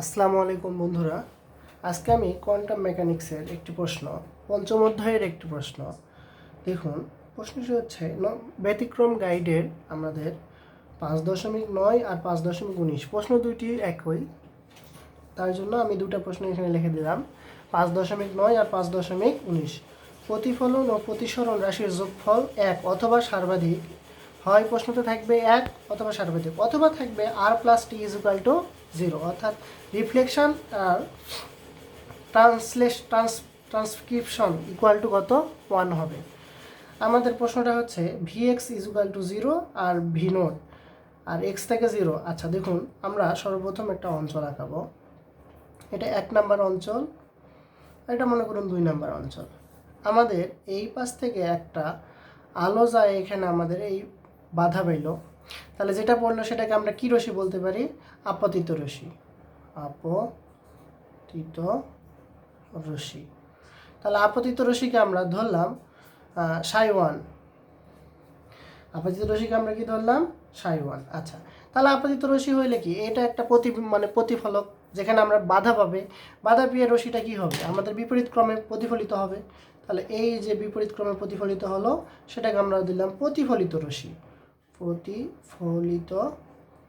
আসসালামু আলাইকুম বন্ধুরা। আজকে আমি কোয়ান্টাম মেকানিক্সের একটি প্রশ্ন, পঞ্চম অধ্যায়ের একটি প্রশ্ন। দেখুন, প্রশ্নটি হচ্ছে ব্যতিক্রম গাইডের আমাদের পাঁচ দশমিক নয় আর পাঁচ দশমিক উনিশ, প্রশ্ন দুইটি একই। তার জন্য আমি দুটো প্রশ্ন এখানে লিখে দিলাম, পাঁচ দশমিক নয় আর পাঁচ দশমিক উনিশ। প্রতিফলন ও প্রতিসরণ রাশির যোগফল এক অথবা সর্বাধিক। হয় প্রশ্নতে থাকবে এক অথবা সর্বাধিক, অথবা থাকবে r plus t is equal to zero, অর্থাৎ reflection R translation, trans, transcription equal to কত? ওয়ান হবে। আমাদের প্রশ্নটা হচ্ছে v x is equal to zero R V naught আর এক্স থেকে জিরো আচ্ছা দেখুন, আমরা সর্বপ্রথম একটা অঞ্চল আঁকাবো। এটা এক নাম্বার অঞ্চল এটা মনে করুন দুই নাম্বার অঞ্চল। আমাদের এই পাশ থেকে একটা আলো যায় এখানে আমাদের এই বাধা পাইল। তাহলে যেটা পড়ল সেটাকে আমরা কি রশি বলতে পারি? আপতিত রশ্মি আপতিত রশি। তাহলে আপতিত রশিকে আমরা ধরলাম সাই ওয়ান আপতিত রশিকে আমরা কি ধরলাম? সাই ওয়ান আচ্ছা তাহলে আপতিত রশি হইলে কি? এটা একটা প্রতি মানে প্রতিফলক, যেখানে আমরা বাধা পাবে। বাধা পেয়ে রশিটা কি হবে? আমাদের বিপরীত ক্রমে প্রতিফলিত হবে। তাহলে এই যে বিপরীত ক্রমে প্রতিফলিত হলো, সেটাকে আমরা দিলাম প্রতিফলিত রশ্মি প্রতিফলিত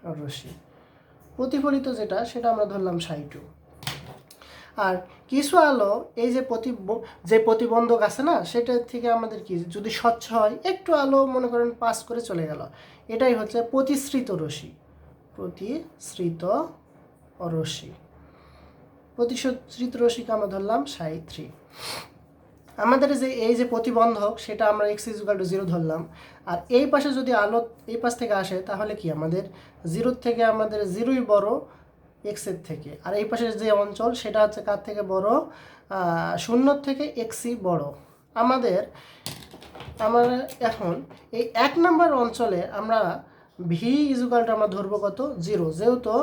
রশ্মি। প্রতিফলিত যেটা, সেটা আমরা ধরলাম সাইটু। আর কিছু আলো, এই যে প্রতি যে প্রতিবন্ধক আছে না, সেটা থেকে আমাদের কি, যদি স্বচ্ছ হয়, একটু আলো মনে করেন পাস করে চলে গেল। এটাই হচ্ছে প্রতিশ্রিত রশ্মি। প্রতিশ্রিত রশ্মি। প্রতিশ্রিত রশ্মিকে আমরা ধরলাম সাই থ্রি আমাদের যে, এই যে প্রতিবন্ধক, সেটা আমরা এক্স ইজুকাল টু জিরো ধরলাম। আর এই পাশে যদি আলো এই পাশ থেকে আসে, তাহলে কি আমাদের? জিরোর থেকে আমাদের জিরোই বড় এক্সের থেকে। আর এই পাশের যে অঞ্চল, সেটা হচ্ছে কার থেকে বড়? শূন্যর থেকে এক্সই বড়। আমাদের, আমরা এখন এই এক নম্বর অঞ্চলে আমরা ভি ইজুকালটা আমরা ধরবো কত? জিরো যেহেতু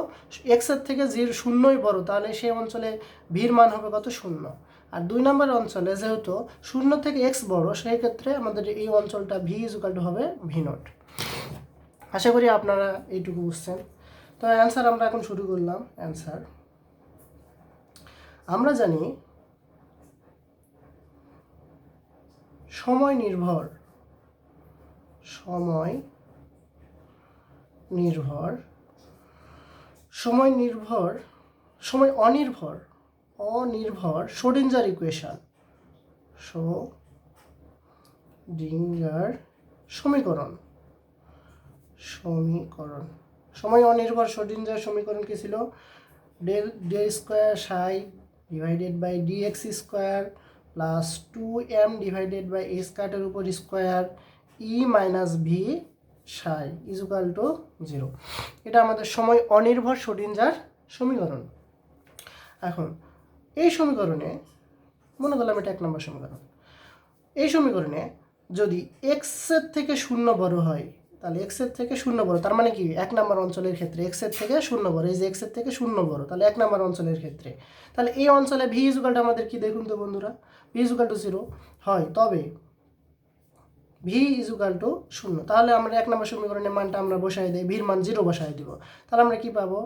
এক্সের থেকে জিরো শূন্যই বড়, তাহলে সেই অঞ্চলে ভির মান হবে কত? শূন্য। আর দুই নম্বর অঞ্চলে যেহেতু শূন্য থেকে এক্স বড় সেই ক্ষেত্রে আমাদের এই অঞ্চলটা ভি ইজুকালটা হবে ভি নট আশা করি আপনারা এইটুকু বুঝছেন। তো অ্যান্সার আমরা এখন শুরু করলাম অ্যান্সার আমরা জানি সময় নির্ভর সময় নির্ভর সময় নির্ভর, সময় অনির্ভর অনির্ভর শোডিঞ্জার ইকুয়েশন শোডিঞ্জার সমীকরণ। সমীকরণ। সময় অনির্ভর শোডিঞ্জার সমীকরণ কি ছিল? Del d square psi divided by d x square plus two m divided by a স্কোয়ারের উপর square e minus v psi equal to zero এটা আমাদের সময় অনির্ভর শোডিঞ্জার সমীকরণ। এখন এই সমীকরণে, মনে করলাম এটা এক নম্বর সমীকরণ, এই সমীকরণে যদি এক্সের থেকে শূন্য বড় হয়, তাহলে এক্সের থেকে শূন্য বড়, তার মানে কি? এক নম্বর অঞ্চলের ক্ষেত্রে এক্সের থেকে শূন্য বড়, এই যে এক্সের থেকে শূন্য বড়, তাহলে এক নম্বর অঞ্চলের ক্ষেত্রে। তাহলে এই অঞ্চলে ভি ইজুকালটা আমাদের কি দেখুন তো বন্ধুরা? ভি ইজুকাল টু জিরো হয়, তবে ভি ইজুকাল টু শূন্য। তাহলে আমরা এক নম্বর সমীকরণের মানটা আমরা বসাই দিই ভির মান জিরো বসাই দিব। তাহলে আমরা কি পাবো?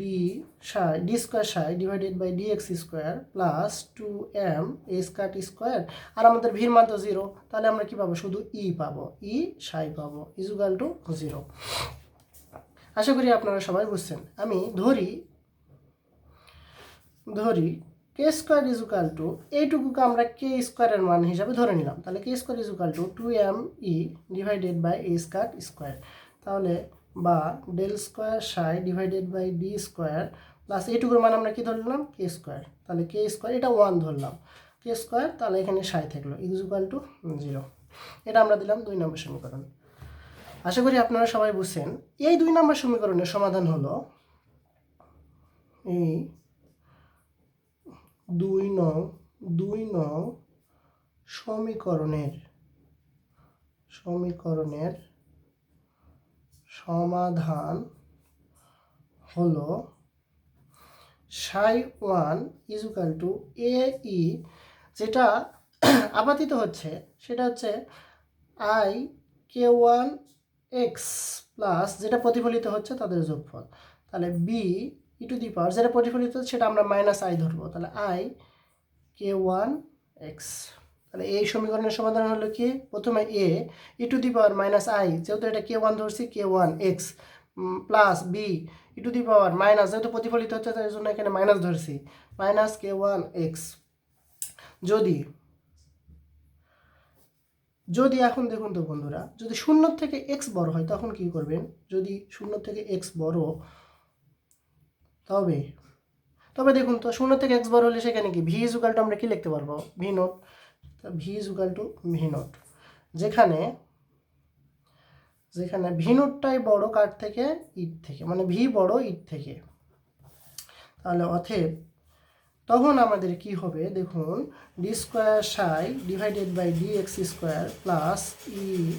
D psi d square psi divided by d x square plus two m a square t square আর আমাদের ভির মান তো জিরো তাহলে আমরা কি পাবো? শুধু ই পাবো। ই সাই পাবো। ইজুকাল টু জিরো আশা করি আপনারা সবাই বুঝছেন। আমি ধরি ধরি কে স্কোয়ার ইজুকাল টু এইটুকুকে আমরা কে স্কোয়ারের মান হিসাবে ধরে নিলাম। তাহলে k square equal to two m e divided by a square square তাহলে বা del square psi divided by d square plus এইটুকুর মান আমরা কী ধরলাম? কে স্কোয়ার তাহলে কে স্কোয়ার এটা ওয়ান ধরলাম। কে স্কোয়ার তাহলে এখানে সাই থাকল। ইজুকাল টু জিরো এটা আমরা দিলাম দুই নম্বর সমীকরণ। আশা করি আপনারা সবাই বুঝছেন। এই দুই নম্বর সমীকরণের সমাধান হলো এই দুই নং দুই নং সমীকরণের সমীকরণের সমাধান হলো psi one equal to a e, যেটা আপাতিত হচ্ছে, সেটা হচ্ছে i k one x plus যেটা প্রতিফলিত হচ্ছে তাদের যোগফল। তাহলে বি ই টু দি পাওয়ার, যেটা প্রতিফলিত সেটা আমরা মাইনাস আই ধরবো। তাহলে আই কে ওয়ান এক্স তাহলে এই সমীকরণের সমাধান হলো কি? প্রথমে a e to the power minus i যেহেতু এটা কে ওয়ান ধরছি k one x plus b e to the power minus যেহেতু প্রতিফলিত হচ্ছে, তাই জন্য এখানে মাইনাস ধরছি মাইনাস কে ওয়ান এক্স যদি যদি এখন দেখুন তো বন্ধুরা, যদি শূন্য থেকে এক্স বড় হয়, তখন কি করবেন? যদি শূন্য থেকে এক্স বড়, তবে তবে দেখুন তো, শূন্য থেকে এক্স বড় হলে সেখানে কি? ভি ইজুকালটা আমরা কি লিখতে পারব? V naught v equal to v যেখানে যেখানে ভি নোটটাই বড় কার থেকে? ইট থেকে। মানে ভি বড় ইট থেকে। তাহলে অথেব তখন আমাদের কি হবে? দেখুন d square psi divided by d x square plus e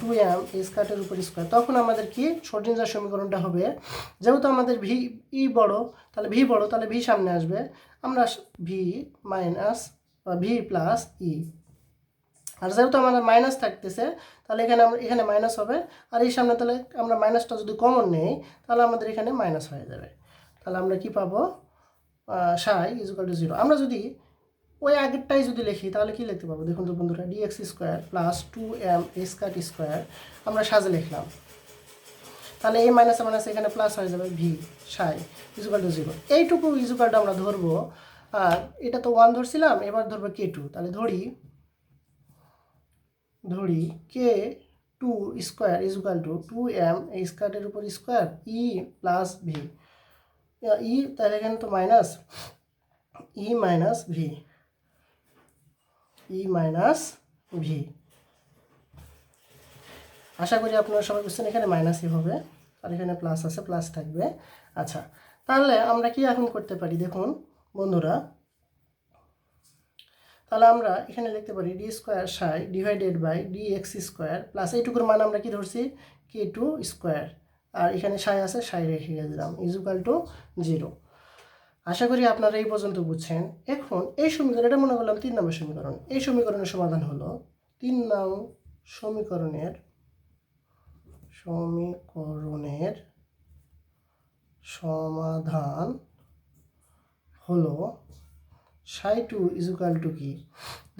two m স্কার্টের উপর স্কোয়ার তখন আমাদের কি? শর্টিনজার সমীকরণটা হবে। যেহেতু আমাদের ভি ই বড়, তাহলে ভি বড়, তাহলে ভি সামনে আসবে। আমরা v minus v plus e আর যেহেতু আমাদের মাইনাস থাকতেছে, তাহলে এখানে আমরা এখানে মাইনাস হবে। আর এই সামনে তাহলে আমরা মাইনাসটা যদি কমন নেই, তাহলে আমাদের এখানে মাইনাস হয়ে যাবে। তাহলে আমরা কি পাবো? সাই ইজুকাল টু জিরো আমরা যদি ওই আগেরটাই যদি লিখি, তাহলে কি লিখতে পাবো? দেখুন তো বন্ধুরা d x square plus two m স্কাট square আমরা সাজে লিখলাম। তাহলে এই মাইনাস মাইনাস এখানে প্লাস হয়ে যাবে V psi equal to zero এইটুকু ইজুকালটা আমরা ধরবো। আর এটা তো ওয়ান ধরছিলাম, এবার ধরবো কে টু তাহলে ধরি ধরি k two square equal to two m এই স্কোয়ারের উপর square e plus v e তাহলে এখানে তো minus e minus v e minus v আশা করি আপনারা সবাই বুঝছেন, এখানে মাইনাসই হবে, আর এখানে প্লাস আছে প্লাস থাকবে। আচ্ছা তাহলে আমরা কি এখন করতে পারি? দেখুন বন্ধুরা, তাহলে আমরা এখানে লিখতে পারি d square psi divided by d x square plus এইটুকুর মান আমরা কি ধরছি? কে টু স্কোয়ার আর এখানে সাই আছে সাই রেখে দিলাম ইজুকাল টু জিরো আশা করি আপনারা এই পর্যন্ত বুঝছেন। এখন এই সমীকরণ, এটা মনে করলাম তিন নম্বর সমীকরণ। এই সমীকরণের সমাধান হলো তিন নং সমীকরণের সমীকরণের সমাধান হলো সাই টু ইজুকাল টু কি?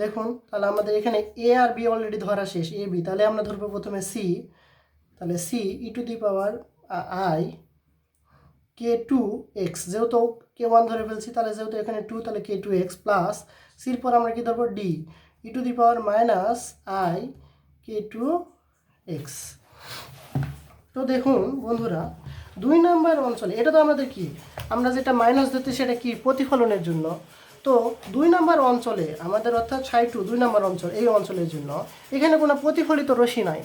দেখুন, তাহলে আমাদের এখানে এ আর বি অলরেডি ধরা শেষ এ বি তাহলে আমরা ধরবো প্রথমে সি তাহলে c e to the power i k two x যেহেতু কে ওয়ান ধরে ফেলছি, তাহলে যেহেতু এখানে টু তাহলে কে টু এক্স প্লাস সির পর আমরা কি ধরবো? D e to the power minus i k two x তো দেখুন, বন্ধুরা দুই নাম্বার অঞ্চলে, এটা তো আমাদের কি? আমরা যেটা মাইনাস দিতে সেটা কি? প্রতিফলনের জন্য। তো দুই নাম্বার অঞ্চলে, আমাদের অর্থাৎ সাই টু দুই নাম্বার অঞ্চল, এই অঞ্চলের জন্য, এখানে কোনো প্রতিফলিত রশি নাই।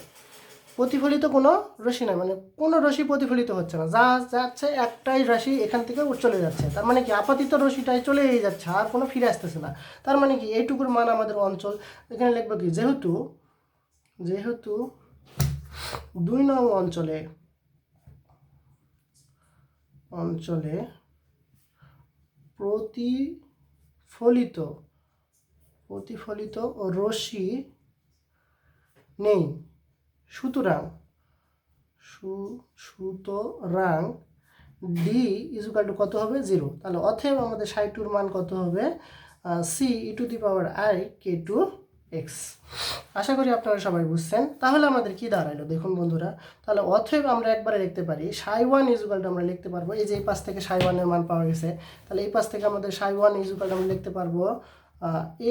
প্রতিফলিত কোনো রশি নাই মানে কোনো রশি প্রতিফলিত হচ্ছে না। যা যাচ্ছে, একটাই রাশি এখান থেকে চলে যাচ্ছে। তার মানে কি? আপাতিত রশ্মিটাই চলেই যাচ্ছে, আর কোনো ফিরে আসতেছে না। তার মানে কি? এইটুকুর মান আমাদের অঞ্চল, এখানে লিখব কি? যেহেতু যেহেতু দুই নং অঞ্চলে অঞ্চলে প্রতিফলিত প্রতিফলিত রশ্মি নেই। সুতরাং সুতরাং ডি ইজুকাল টু কত হবে? জিরো তাহলে অথেব আমাদের সাই টুর মান কত হবে? C e to the power i k two x আশা করি আপনারা সবাই বুঝছেন। তাহলে আমাদের কি দাঁড়াইলো? দেখুন বন্ধুরা, তাহলে অথব আমরা একবারে লিখতে পারি সাই ওয়ান ইজুকালটা আমরা লিখতে পারব, এই যে এই পাশ থেকে সাই ওয়ানের মান পাওয়া গেছে, তাহলে এই পাশ থেকে আমাদের সাই ওয়ান ইজুকালটা আমরা লিখতে পারব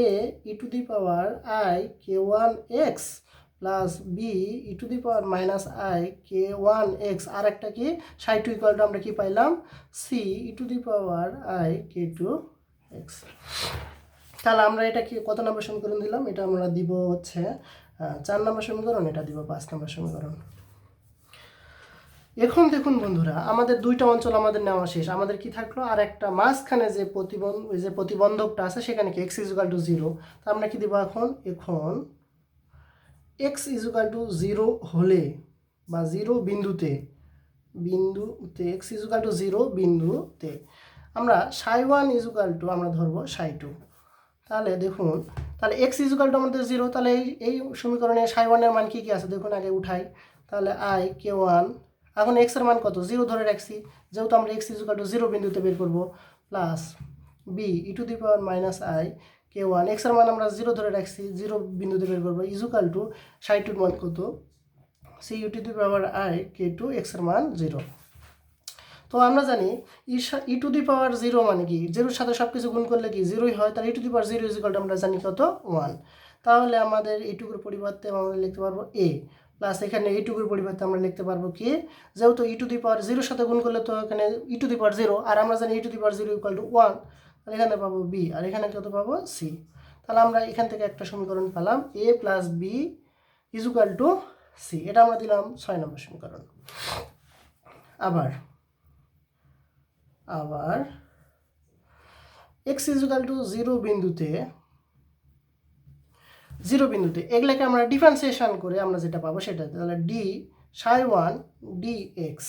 a e to the power i k one x plus b e to the power minus i k one x আর একটা কি? সাই টু ইকুয়ালটা আমরা কি পাইলাম? C e to the power i k two x তাহলে আমরা এটা কি কত নম্বর সমীকরণ দিলাম? এটা আমরা দিব হচ্ছে চার নম্বর সমীকরণ, এটা দিব পাঁচ নম্বর সমীকরণ। এখন দেখুন বন্ধুরা, আমাদের দুইটা অঞ্চল আমাদের নেওয়া শেষ। আমাদের কি থাকল? আর একটা মাঝখানে যে প্রতিবন্ধ যে প্রতিবন্ধকটা আছে, সেখানে কি এক্স ইজুকাল টু জিরো তা আমরা কি দিব এখন? এখন এক্স ইজুকাল টু জিরো হলে বা জিরো বিন্দুতে বিন্দুতে এক্স ইজুকাল টু জিরো বিন্দুতে, আমরা সাই ওয়ান ইজুকাল টু আমরা ধরবো সাই টু তাহলে দেখুন, তাহলে এক্স ইজুকাল টু আমাদের জিরো তাহলে এই এই সমীকরণে সাই ওয়ানের মান কী কী আছে? দেখুন আগে উঠাই। তাহলে আই কে ওয়ান এখন এক্সের মান কত? জিরো ধরে রাখছি। যেহেতু আমরা এক্স ইজুকাল টু জিরো বিন্দুতে বের করব plus b e to the power minus i k one এক্সের মান আমরা জিরো ধরে রাখছি জিরো বিন্দুতে বের করব ইজুকাল টু সাইটুর মান কত? C e to the power i k two এক্সের মান জিরো তো আমরা জানি ই টু দি পাওয়ার জিরো মানে কি? জিরোর সাথে সব কিছু গুণ করলে কি? জিরোই হয়, তাহলে e to the power zero ইজিকালটা আমরা জানি কত? ওয়ান তাহলে আমাদের এইটুকুর পরিবর্তে আমরা লিখতে পারব এ প্লাস এখানে এইটুকুর পরিবর্তে আমরা লিখতে পারব কি? যেহেতু ই টু দি পাওয়ার জিরোর সাথে গুণ করলে তো এখানে ই টু দি পাওয়ার জিরো, আর আমরা জানি e to the power zero equal to one তাহলে এখানে পাবো বি আর এখানে কত পাবো? সি তাহলে আমরা এখান থেকে একটা সমীকরণ পেলাম a plus b is equal to c এটা আমরা দিলাম ছয় নম্বর সমীকরণ। আবার আবার এক্স ইজুকাল টু জিরো বিন্দুতে জিরো বিন্দুতে, এগুলাকে আমরা ডিফারেন্সিয়েশন করে আমরা যেটা পাবো সেটা তাহলে d psi one d x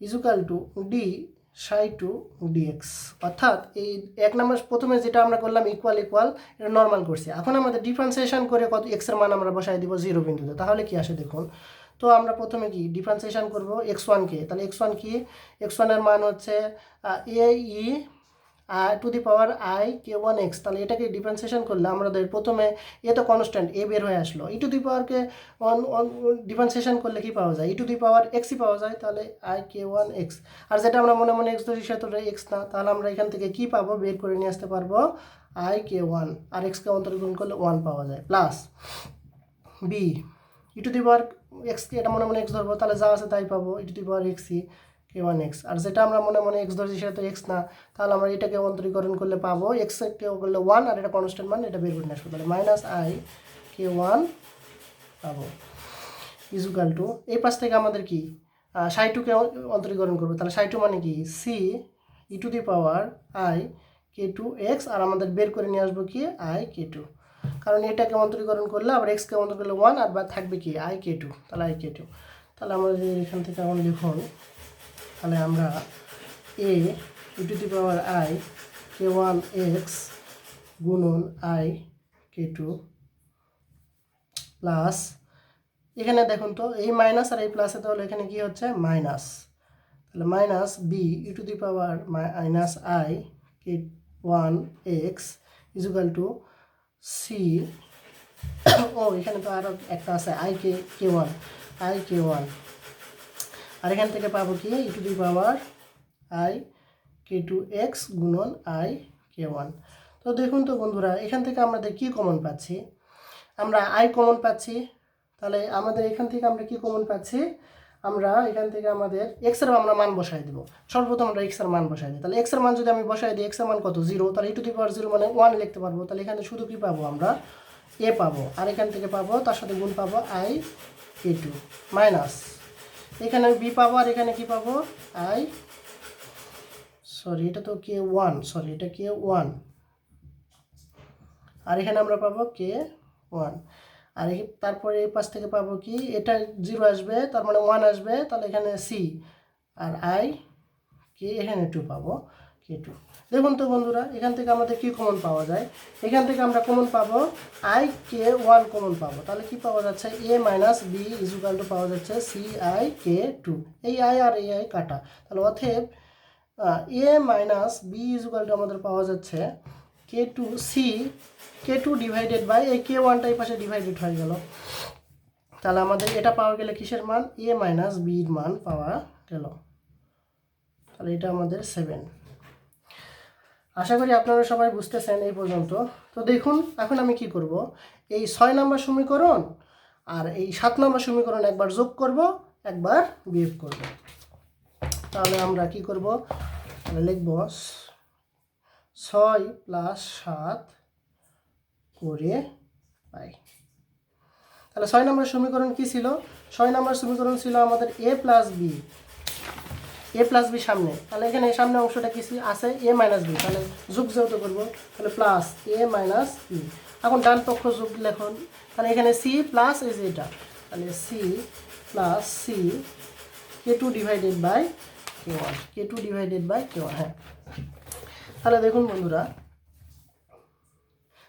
equal to d psi two d x অর্থাৎ এই এক নম্বর প্রথমে যেটা আমরা করলাম ইকুয়াল ইকুয়াল এটা নর্মাল করছি। এখন আমাদের ডিফারেন্সিয়েশন করে কত এক্সের মান আমরা বসাই দিব জিরো বিন্দুতে। তাহলে কি আসে দেখুন তো আমরা প্রথমে কি ডিফারেন্সিয়েশন করব এক্স ওয়ানকে তাহলে এক্স ওয়ান কি? এক্স ওয়ানের মান হচ্ছে a e to the power i k one x তাহলে এটাকে ডিফারেন্সিয়েশন করলে আমাদের প্রথমে এ তো কনস্ট্যান্ট এ বের হয়ে আসলো। ই টু দি পাওয়ারকে ওয়ান ডিফারেন্সিয়েশন করলে কি পাওয়া যায়? ই টু দি পাওয়ার এক্সই পাওয়া যায়, তাহলে আই কে ওয়ান এক্স আর যেটা আমরা মনে মনে এক্স ধরি, সেটা এক্স না। তাহলে আমরা এখান থেকে কি পাবো? বের করে নিয়ে আসতে পারব আই কে ওয়ান আর এক্সকে অন্তর্গ্রহণ করলে ওয়ান পাওয়া যায়। Plus b e to the power এক্সকে এটা মনে মনে এক্স ধরবো, তাহলে যা আছে তাই পাবো ই টু দি পাওয়ার এক্সই কে ওয়ান এক্স আর যেটা আমরা মনে মনে এক্স ধরছি সেটা তো এক্স না, তাহলে আমরা এটাকে অন্তরীকরণ করলে পাবো এক্স কে করলে ওয়ান আর এটা কনস্ট্যান্ট মান এটা বের করে নিয়ে আসব, তাহলে মাইনাস আই কে ওয়ান পাবো। ইজুকাল টু এই পাশ থেকে আমাদের কি? সাই টুকে অন্তরীকরণ করব, তাহলে সাই টু মানে কি? C e to the power i k two x আর আমাদের বের করে নিয়ে আসব কি? আই কে টু কারণ এটাকে অন্তরীকরণ করলে আবার এক্সকে অন্তর করলে ওয়ান আর বা থাকবে কি? আই কে টু তাহলে আই কে টু তাহলে আমরা যদি এখান থেকে এখন লিখুন, তাহলে আমরা a e to the power i k one x গুণন আই কে টু প্লাস এখানে দেখুন তো, এই মাইনাস আর এই প্লাসে তাহলে এখানে কি হচ্ছে? মাইনাস তাহলে minus b e to the power minus i k one x equal to c ও, এখানে তো আরও একটা আছে i k k one i k one আর এখান থেকে পাবো কি? E to the power i k two x গুণন আই কে ওয়ান তো দেখুন তো বন্ধুরা, এখান থেকে আমাদের কি কমন পাচ্ছি? আমরা আই কমন পাচ্ছি, তাহলে আমাদের এখান থেকে আমরা কি কমন পাচ্ছি? আমরা এখান থেকে আমাদের এক্সের আমরা মান বসাই দিব। সর্বপ্রথম আমরা এক্সের মান বসাই দিই। তাহলে এক্সের মান যদি আমি বসাই দিই এক্সের মান কত? জিরো। তাহলে e to the power zero মানে ওয়ান লিখতে পারব। তাহলে এখানে শুধু কি পাবো আমরা? এ পাবো। আর এখান থেকে পাবো, তার সাথে গুণ পাবো আই এ টু মাইনাস এখানে বি পাবো আর এখানে কি পাবো? আই সরি এটা তো কে ওয়ান সরি এটা কে ওয়ান আর এখানে আমরা পাবো কে ওয়ান আর তারপরে এই পাশ থেকে পাবো কি? এটা জিরো আসবে, তার মানে ওয়ান আসবে, তাহলে এখানে সি আর আই কে এখানে টু পাবো কে টু দেখুন তো বন্ধুরা, এখান থেকে আমাদের কি কমন পাওয়া যায়? এখান থেকে আমরা কমন পাবো আই কে ওয়ান কমন পাবো। তাহলে কি পাওয়া যাচ্ছে? A minus b equal to পাওয়া যাচ্ছে সি আই কে টু এই আই আর এই আই কাটা। তাহলে অথেব a minus b equal to আমাদের পাওয়া যাচ্ছে k two c k two divided by এই কে ওয়ানটা এই পাশে ডিভাইডেড হয়ে গেল। তাহলে আমাদের এটা পাওয়া গেলে কিসের মান? এ মাইনাস বির মান পাওয়া গেল। তাহলে এটা আমাদের সেভেন আশা করি আপনারা সবাই বুঝতেছেন এই পর্যন্ত। তো দেখুন, এখন আমি কি করব? এই ছয় নম্বর সমীকরণ আর এই সাত নম্বর সমীকরণ একবার যোগ করব, একবার বিয়োগ করব। তাহলে আমরা কি করব? লিখব ছয় প্লাস সাত করে পাই। তাহলে ছয় নম্বর সমীকরণ কি ছিল? ছয় নম্বর সমীকরণ ছিল আমাদের a plus b a plus b সামনে। তাহলে এখানে সামনে অংশটা কি আছে এ মাইনাস বি তাহলে যোগ যেহেতু করব, তাহলে প্লাস এ মাইনাস বি এখন ডান পক্ষ যোগ লেখন। তাহলে এখানে সি প্লাস এই যে এটা। তাহলে c plus c k two divided by k one k two divided by k one হ্যাঁ। তাহলে দেখুন বন্ধুরা,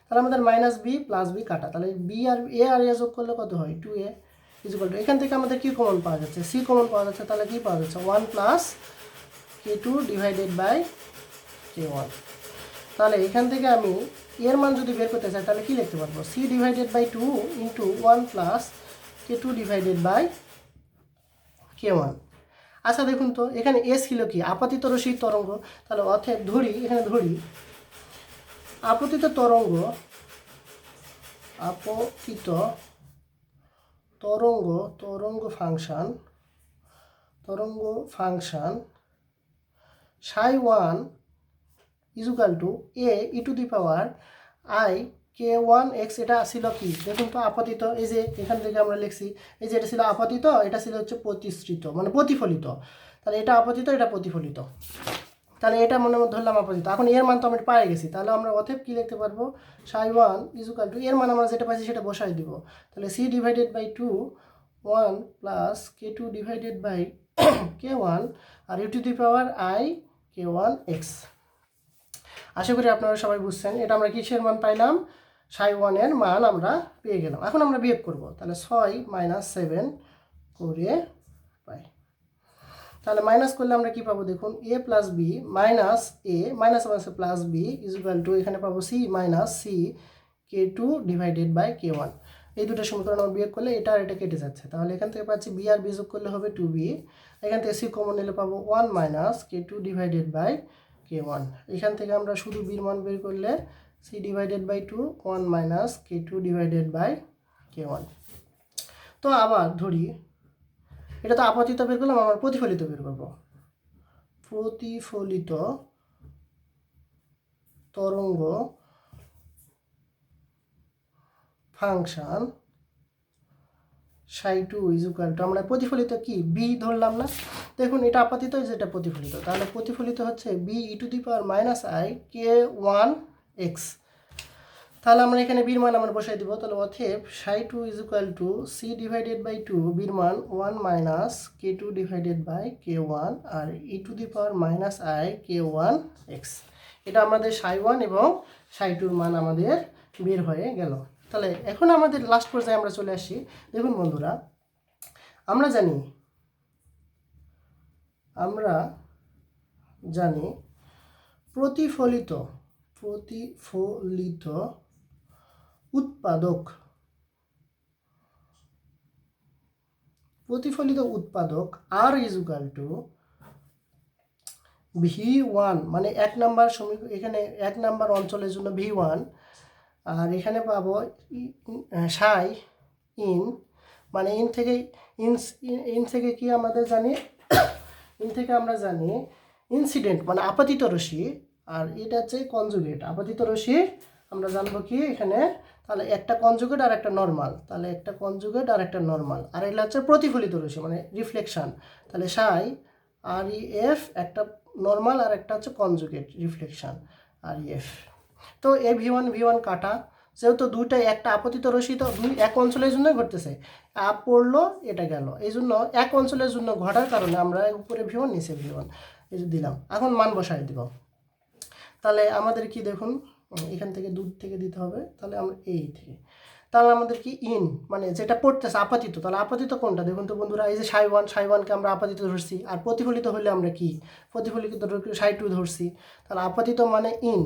তাহলে আমাদের মাইনাস বি প্লাস বি কাটা। তাহলে বি আর এ আর এ যোগ করলে কত হয়? টু এ ইজুকাল টু এখান থেকে আমাদের কি কমন পাওয়া যাচ্ছে? সি কমন পাওয়া যাচ্ছে, তাহলে কি পাওয়া যাচ্ছে? One plus k two divided by k one তাহলে এখান থেকে আমি এর মান যদি বের করতে চাই, তাহলে কি লিখতে পারব? C divided by two into one plus k two divided by k one আচ্ছা দেখুন তো, এখানে এ ছিল কি? আপাতিত রশ্মির তরঙ্গ। তাহলে অর্থে ধরি, এখানে ধরি। আপতিত তরঙ্গ আপতিত তরঙ্গ তরঙ্গ ফাংশন তরঙ্গ function, psi one equal to a e to the power i k one x এটা ছিল কি? দেখুন তো আপাতিত, এই যে এখান থেকে আমরা লিখছি, এই যে এটা ছিল আপাতিত, এটা ছিল হচ্ছে প্রতিশ্রিত মানে প্রতিফলিত। তাহলে এটা আপাতিত, এটা প্রতিফলিত। তাহলে এটা মনে ধরলাম আপাতিত। এখন এর মান তো আমরা পেয়ে গেছি, তাহলে আমরা অথেব কী লিখতে পারব? সাই ওয়ান ইজুকাল টু এর মান আমরা যেটা পাইছি সেটা বসাই দিব। তাহলে c divided by two one plus k two divided by k one R e to the power i k one x আশা করি আপনারা সবাই বুঝছেন। এটা আমরা কিসের মান পাইলাম? সাই ওয়ানের মান আমরা পেয়ে গেলাম। এখন আমরা বিয়োগ করব। তাহলে ছয় মাইনাস সেভেন করে পাই। তাহলে মাইনাস করলে আমরা কি পাবো দেখুন? A plus b minus a minus minus plus b is equal to এখানে পাবো c minus c k two divided by k one এই দুটো সমীকরণ আমরা বিয়োগ করলে এটা আর এটা কেটে যাচ্ছে। তাহলে এখান থেকে পাচ্ছি বি আর বি যোগ করলে হবে টু বি এখান থেকে সি কমন নিলে পাবো one minus k two divided by k one এখান থেকে আমরা শুধু বির মান বের করলে by two, one minus k two divided by k one. তো আবার ধরি, এটা তো আপতিত বের করলাম আমার প্রতিফলিত বের করব। প্রতিফলিত তরঙ্গ function Sai two is equal two, আমরা প্রতিফলিত কি? বি ধরলাম না। দেখুন, এটা আপাতিত, যেটা প্রতিফলিত। তাহলে প্রতিফলিত হচ্ছে b e to the power minus i k one x তাহলে আমরা এখানে বির মান আমরা বসাই দিব, তাহলে অথেব psi two is equal to c divided by two বির মান one minus k two divided by k one R e to the power minus i k one x এটা আমাদের সাই ওয়ান এবং সাই টুর মান আমাদের বের হয়ে গেল। তাহলে এখন আমাদের লাস্ট পর্যায়ে আমরা চলে আসি। দেখুন বন্ধুরা, আমরা জানি আমরা জানি প্রতিফলিত প্রতিফলিত উৎপাদক। প্রতিফলিত উৎপাদক আর ইজুকাল টু ভি ওয়ান মানে এক নাম্বার সমীক এখানে এক নাম্বার অঞ্চলের জন্য ভি ওয়ান আর এখানে পাবো সাই ইন মানে ইন থেকে, ইন ইন থেকে কি আমাদের জানি, ইন থেকে আমরা জানি ইনসিডেন্ট মানে আপাতিত রশ্মি আর এটা হচ্ছে কনজুগেট আপাতিত রশ্মি, আমরা জানব কি এখানে? তাহলে একটা কনজুগেট আর একটা নর্মাল তাহলে একটা কনজুগেট আর একটা নর্মাল আর এটা হচ্ছে প্রতিফলিত রশ্মি মানে রিফ্লেকশান তাহলে সাই আর ই এফ একটা নর্মাল আর একটা হচ্ছে কনজুগেট রিফ্লেকশান আর ই এফ তো a v one v one কাটা। যেহেতু দুইটাই একটা আপতিত রশ্মি, তো দুই এক অঞ্চলের জন্যই ঘটতেছে। আপ পড়ল, এটা গেল। এই জন্য এক অঞ্চলের জন্য ঘটার কারণে আমরা উপরে ভি ওয়ান নিচে ভি ওয়ান এই দিলাম। এখন মান বসাই দিব। তাহলে আমাদের কি দেখুন এখান থেকে দূর থেকে দিতে হবে, তাহলে আমরা এই থেকে। তাহলে আমাদের কি ইন মানে যেটা পড়তেছে আপাতিত, তাহলে আপাতিত কোনটা? দেখুন তো বন্ধুরা, এই যে সাই ওয়ান, সাই ওয়ানকে আমরা আপাতিত ধরছি, আর প্রতিফলিত হলে আমরা কি? প্রতিফলিত সাই টু ধরছি। তাহলে আপাতিত মানে ইন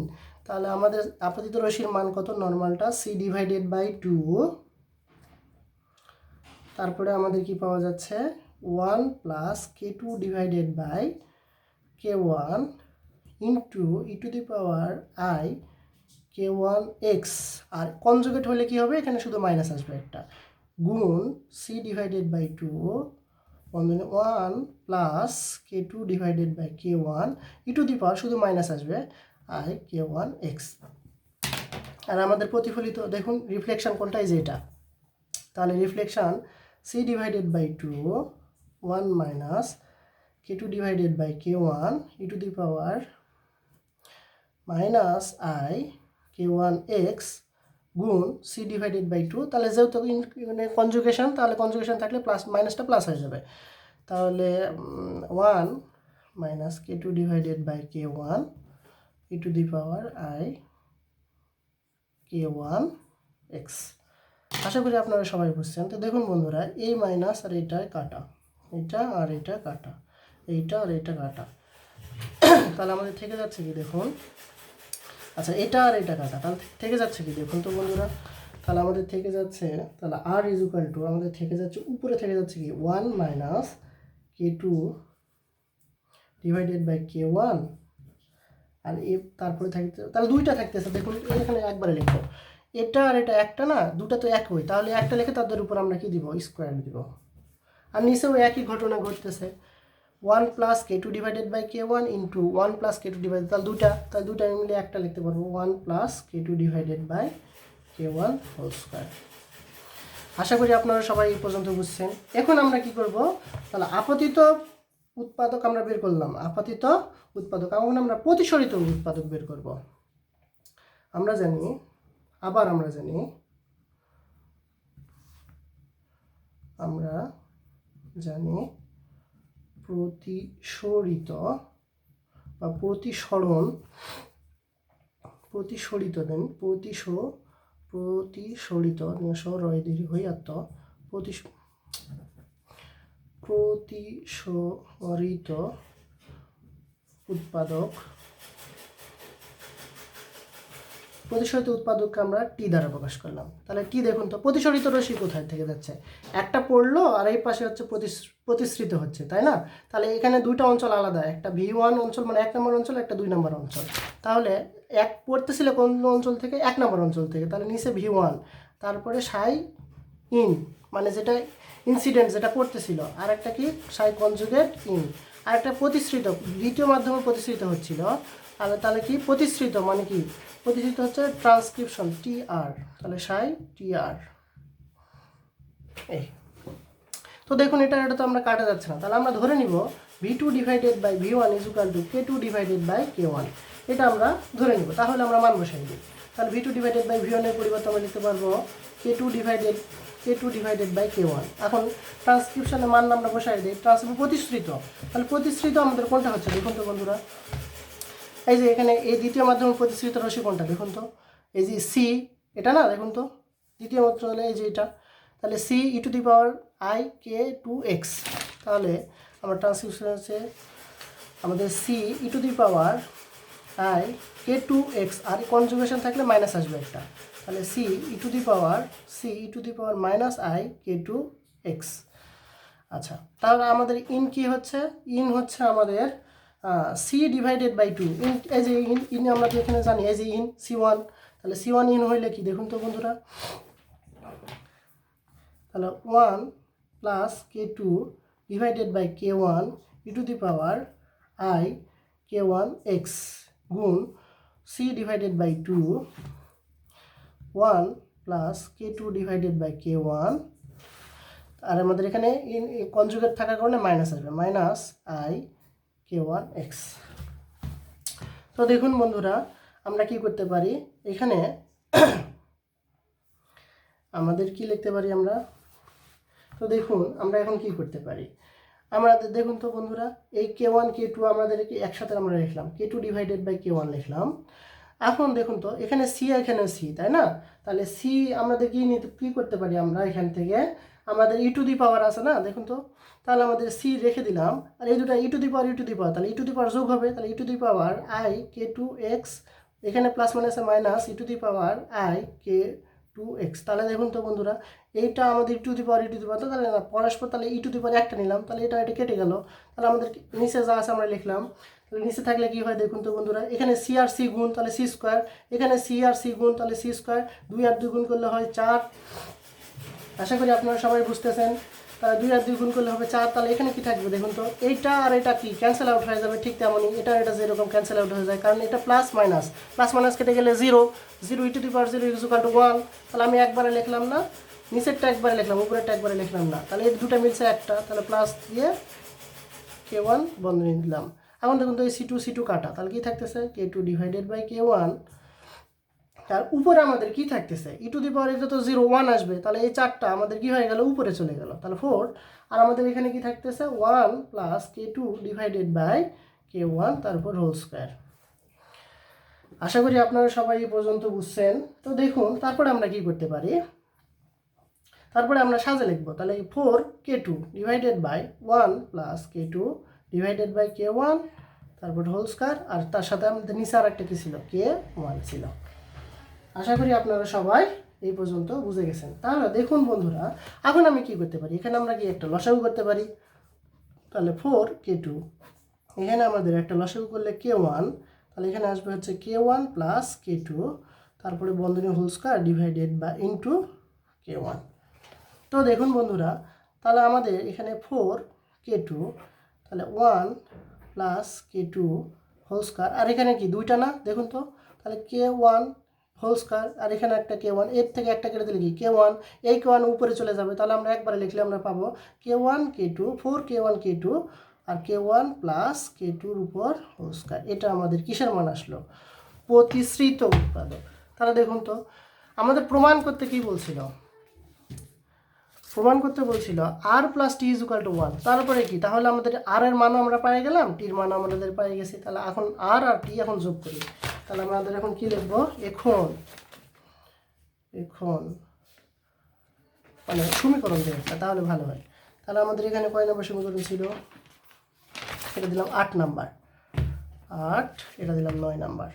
তাহলে আমাদের আপাতিত রশ্মির মান কত? নর্মালটা সি ডিভাইডেড বাই টু তারপরে আমাদের কি পাওয়া যাচ্ছে? One plus k two divided by k one into e to the power i k one x R conjugate হলে কি হবে? এখানে শুধু মাইনাস আসবে একটা। গুণ সি ডিভাইডেড বাই টু বন্ধনে one plus k two divided by k one e to the power শুধু মাইনাস আসবে আই কে ওয়ান এক্স আর আমাদের প্রতিফলিত, দেখুন রিফ্লেকশন কোনটাই এই যে এটা। তাহলে reflection C divided by two one minus k two divided by k one e to the power minus i k one x গুণ সি ডিভাইডেড বাই টু তাহলে যেহেতু মানে কনজুগেশন তাহলে কনজুগেশন থাকলে প্লাস মাইনাসটা প্লাস হয়ে যাবে। তাহলে one minus k two divided by k one e to the power i k one x আশা করি আপনারা সবাই বুঝছেন। তো দেখুন বন্ধুরা এই মাইনাস আর এইটা কাটা। এটা আর এটা কাটা। এইটা আর এটা কাটা। তাহলে আমাদের থেকে যাচ্ছে কি দেখুন? আচ্ছা এটা আর এটা কাটা। তাহলে থেকে যাচ্ছে কি? দেখুন তো বন্ধুরা, তাহলে আমাদের থেকে যাচ্ছে, তাহলে আর ইজ ইকুয়াল টু আমাদের থেকে যাচ্ছে, উপরে থেকে যাচ্ছে কি? One minus k two divided by k one আর এ তারপরে থাকতে তাহলে দুইটা থাকতেছে, দেখুন এখানে একবারে লিখব। এটা আর এটা একটা না, দুটা তো একই। তাহলে একটা লিখে তাদের উপর আমরা কি দিব? স্কোয়ার দিব। আর নিচেও একই ঘটনা ঘটতেছে। One plus k two divided by k one into one plus k two divided তাহলে দুটা তাহলে দুটা মিলে একটা লিখতে পারব one plus k two divided by k one whole square আশা করি আপনারা সবাই এই পর্যন্ত বুঝছেন। এখন আমরা কি করব? তাহলে আপতিত উৎপাদক আমরা বের করলাম। আপাতিত উৎপাদক, এখন আমরা প্রতিসরিত উৎপাদক বের করব। আমরা জানি, আবার আমরা জানি আমরা জানি প্রতিসরিত বা প্রতিসরণ, প্রতিসরিত দেন প্রতিস, প্রতিসরিত রয় দীর্ঘ হইয়াত্ত প্রতি প্রতিসরিত উৎপাদক, প্রতিসরিত উৎপাদককে আমরা টি দ্বারা প্রকাশ করলাম। তাহলে টি দেখুন তো প্রতিসরিত রশ্মি কোথায় থেকে যাচ্ছে? একটা পড়ল আর এই পাশে হচ্ছে প্রতিস- প্রতিসৃত হচ্ছে, তাই না? তাহলে এখানে দুইটা অঞ্চল আলাদা, একটা ভি ওয়ান অঞ্চল মানে এক নম্বর অঞ্চল, একটা দুই নম্বর অঞ্চল। তাহলে এক পড়তেছিল কোন অঞ্চল থেকে? এক নম্বর অঞ্চল থেকে, তাহলে নিচে ভি ওয়ান তারপরে সাই ইন মানে যেটা ইনসিডেন্ট যেটা পড়তেছিল। আর একটা কি? সাই কনজুগেট ইন আর একটা প্রতিশ্রিত দ্বিতীয় মাধ্যমে প্রতিশ্রিত হচ্ছিল। আর তাহলে কি? প্রতিশ্রিত মানে কি? প্রতিশ্রিত হচ্ছে ট্রান্সক্রিপশন টি আর তাহলে সাই টি আর এই। তো দেখুন এটা এটা তো আমরা কাটা যাচ্ছে না। তাহলে আমরা ধরে নিব v two divided by v one is equal to k two divided by k one এটা আমরা ধরে নিব। তাহলে আমরা মান বসাই দিই। তাহলে v two divided by v ওয়ানের পরিবর্তে আমরা লিখতে পারব k two divided k two divided by k one এখন ট্রান্সক্রিপশনের মান আমরা বসাই দিই। ট্রান্সক্রিপ প্রতিশ্রিত। তাহলে প্রতিশ্রিত আমাদের কোনটা হচ্ছে দেখুন তো বন্ধুরা। এই যে এখানে এই দ্বিতীয় মাধ্যমে প্রতিশ্রিত রশ্মি কোনটা দেখুন তো। এই যে সি এটা না দেখুন তো। দ্বিতীয় মাধ্যমে এই যে এটা। তাহলে c e to the power i k two x তাহলে আমার ট্রান্সক্রিপশন হচ্ছে আমাদের c e to the power i k two x R conjugation থাকলে মাইনাস আসবে একটা। তাহলে c e to the power c e to the power minus i k two x আচ্ছা তাহলে আমাদের ইন কি হচ্ছে? ইন হচ্ছে আমাদের সি ডিভাইডেড বাই টু ইন এই যে ইন ইন আমরা তো এখানে জানি, এই যে ইন সি ওয়ান তাহলে সি ওয়ান ইন হইলে কি? দেখুন তো বন্ধুরা। তাহলে one plus k two divided by k one e to the power i k one x গুণ c divided by two one plus k two divided by k one আর আমাদের এখানে কনজুগেট থাকার কারণে মাইনাস আসবে minus i k one x তো দেখুন বন্ধুরা, আমরা কি করতে পারি? এখানে আমাদের কি লিখতে পারি আমরা? তো দেখুন, আমরা এখন কি করতে পারি? আমরা দেখুন তো বন্ধুরা, এই কে ওয়ান কে টু আমাদেরকে একসাথে আমরা লিখলাম। K two divided by k one লিখলাম। এখন দেখুন তো, এখানে সি এখানে সি তাই না? তাহলে সি আমাদের কি নিতে, কী করতে পারি আমরা এখান থেকে? আমাদের ই টু দি পাওয়ার আছে না, দেখুন তো? তাহলে আমাদের সি রেখে দিলাম। আর এই দুটা ই to the power E to the পাওয়ার তাহলে ই টু দি পাওয়ার যোগ হবে, তাহলে e to the power i k two x এখানে প্লাস মাইনাসে minus e to the power i k two x তাহলে দেখুন তো বন্ধুরা, এইটা আমাদের two the power E to the পাওয়ার তাহলে না পরস্পর তাহলে ই টু দি পাওয়ার একটা নিলাম, তাহলে এটা এটা কেটে গেল। তাহলে আমাদের নিচে যা আছে আমরা লিখলাম। তাহলে নিচে থাকলে কী হয় দেখুন তো বন্ধুরা, এখানে সি আর সি গুণ, তাহলে সি স্কোয়ার এখানে সি আর সি গুণ, তাহলে সি স্কোয়ার দুই আর দুই গুণ করলে হয় চার। আশা করি আপনারা সবাই বুঝতেছেন। দুই আর দুই গুণ করলে হবে চার, তাহলে এখানে কি থাকবে দেখুন তো? এইটা আর এটা কি? ক্যান্সেল আউট হয়ে যাবে ঠিক তেমনই। এটা এটা যেরকম ক্যান্সেল আউট হয়ে যায়, কারণ এটা প্লাস মাইনাস প্লাস মাইনাস কেটে গেলে zero zero e to the power zero equal to one তাহলে আমি একবারে লিখলাম না, নিচেরটা একবারে লিখলাম, উপরেরটা একবারে লিখলাম না। তাহলে এই দুটো মিলছে একটা, তাহলে প্লাস দিয়ে কে ওয়ান বন্ধ বন্ধনী দিলাম। এখন দেখুন তো এই সি টু সি টু কাটা। তাহলে কি থাকতেছে? K two divided by k one তার উপরে আমাদের কি থাকতেছে? ই টু দি পাওয়ার এটা তো জিরো ওয়ান আসবে, তাহলে এই চারটা আমাদের কি হয়ে গেল? উপরে চলে গেল। তাহলে ফোর আর আমাদের এখানে কি থাকতেছে? One plus k two divided by k one তারপর হোল স্কোয়ার আশা করি আপনারা সবাই এই পর্যন্ত বুঝছেন। তো দেখুন, তারপরে আমরা কি করতে পারি? তারপরে আমরা সাজে লিখব। তাহলে এই four k two divided by one plus k two divided by k one তারপর হোল স্কয়ার আর তার সাথে আমাদের নিচে আর একটা কী ছিল? কে ওয়ান ছিল। আশা করি আপনারা সবাই এই পর্যন্ত বুঝে গেছেন। তাহলে দেখুন বন্ধুরা, এখন আমি কি করতে পারি? এখানে আমরা কি একটা লসাগু করতে পারি? তাহলে ফোর কে টু। এখানে আমাদের একটা লসাগু করলে কে ওয়ান? তাহলে এখানে আসবে হচ্ছে k one plus k two. তারপরে বন্ধনী হোল স্কয়ার ডিভাইডেড বা ইন্টু কে ওয়ান। তো দেখুন বন্ধুরা, তাহলে আমাদের এখানে ফোর কে টু, তাহলে one plus k two whole square. আর এখানে কি দুইটা না? দেখুন তো, তাহলে কে ওয়ান হোল স্কয়ার আর এখানে একটা কে ওয়ানের থেকে একটা কেটে দিলে কি? কে ওয়ান এই কে ওয়ান উপরে চলে যাবে, তাহলে আমরা একবারে লিখলে আমরা পাবো k one k two four k one k two আর কে ওয়ান প্লাস কে টুর উপর হোল স্কয়ার এটা আমাদের কিসের মান আসলো? প্রতিশ্রিত উৎপাদক। তাহলে দেখুন তো, আমাদের প্রমাণ করতে কি বলছিল? প্রমাণ করতে বলছিল r plus t is equal to one তারপরে কি? তাহলে আমাদের আর এর মানও আমরা পেয়ে গেলাম টির মানও আমাদের পেয়ে গেছি। তাহলে এখন আর আর টি এখন যোগ করি। তাহলে আমাদের এখন কি লিখব? এখন। এখন। মানে সমীকরণ দেবে তাহলে ভালো হয়। তাহলে আমাদের এখানে কয় নম্বর সমীকরণ ছিল? এটা দিলাম আট নাম্বার। আট, এটা দিলাম নয় নাম্বার।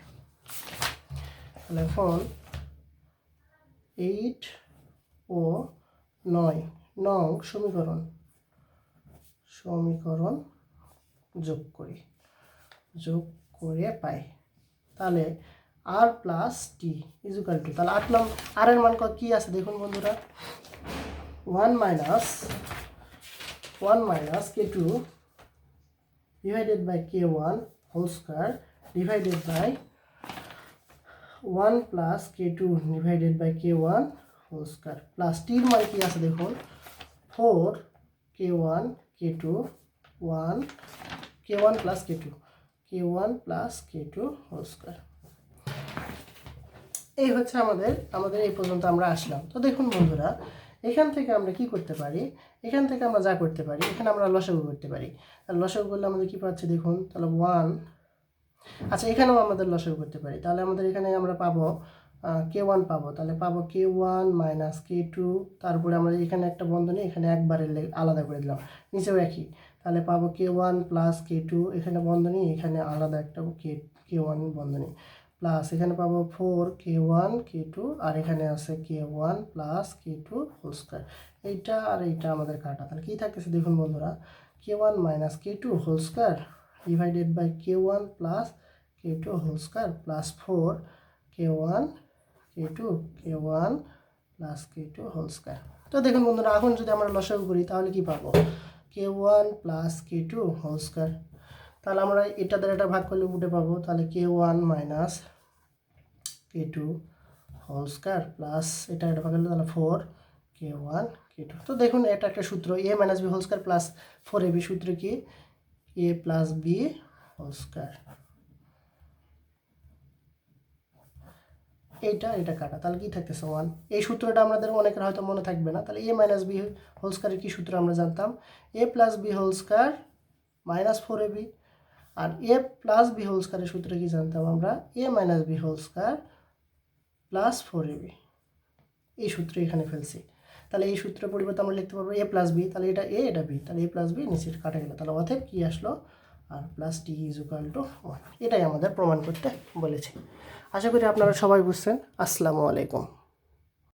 তাহলে এখন এইট ও নয়, নং সমীকরণ। সমীকরণ যোগ করি। যোগ করে পাই। তাহলে r plus t is equal to তাহলে আট নং আর এর মান কি আছে দেখুন বন্ধুরা? One minus one minus k two divided by k one whole square divided by one plus k two divided by k one whole square plus টির মান কি আছে দেখুন? Four k one k two one k one plus k two k one plus k two square এই হচ্ছে আমাদের আমাদের এই পর্যন্ত আমরা আসলাম। তো দেখুন বন্ধুরা, এখান থেকে আমরা কি করতে পারি? এখান থেকে আমরা যা করতে পারি, এখানে আমরা লসাগু করতে পারি। আর লসাগু করলে আমাদের কি পাচ্ছি দেখুন? তাহলে ওয়ান আচ্ছা এখানেও আমাদের লসাগু করতে পারি। তাহলে আমাদের এখানে আমরা পাবো কে ওয়ান পাবো। তাহলে পাবো k one minus k two তারপরে আমরা এখানে একটা বন্ধনী, এখানে একবারে আলাদা করে দিলাম। নিচেও একই। তাহলে পাবো k one plus k two এখানে বন্ধনী, এখানে আলাদা একটা কে কে ওয়ান বন্ধনী। প্লাস এখানে পাবো four k one k two আর এখানে আছে k one plus k two whole square এইটা আর এইটা আমাদের কাটা। তাহলে কী থাকতেছে দেখুন বন্ধুরা k one minus k two whole square divided by k one plus k two whole square plus four k one k two k one plus k two whole square তো দেখুন বন্ধুরা, এখন যদি আমরা লসাগু করি, তাহলে কি পাবো? K one plus k two whole square তাহলে আমরা এটা দ্বারা এটা ভাগ করলে উঠে পাবো। তাহলে k one minus k two whole square plus এটা এটা ভাগ করলে তাহলে four k one k two তো দেখুন, এটা একটা সূত্র। A minus b whole square plus four a b সূত্র কি? A plus b whole square এইটা এটা কাটা। তাহলে কি থাকতেছে ওয়ান এই সূত্রটা আমাদের অনেকের হয়তো মনে থাকবে না। তাহলে এ মাইনাস বি হোল স্কোয়ারের কী সূত্র আমরা জানতাম? A plus b whole square minus four a b R a plus b whole স্কোয়ারের সূত্র কি জানতাম আমরা? A minus b whole square plus four a b এই সূত্র এখানে ফেলছি। তাহলে এই সূত্রের পরিবর্তে আমরা লিখতে পারব এ প্লাস বি তাহলে এটা এ এটা বি তাহলে এ প্লাস বি নিচে কাটা গেল। তাহলে অতএব কী আসলো? R plus t is equal to one এটাই আমাদের প্রমাণ করতে বলেছে। আশা করি আপনারা সবাই বুঝছেন। আসসালামু আলাইকুম।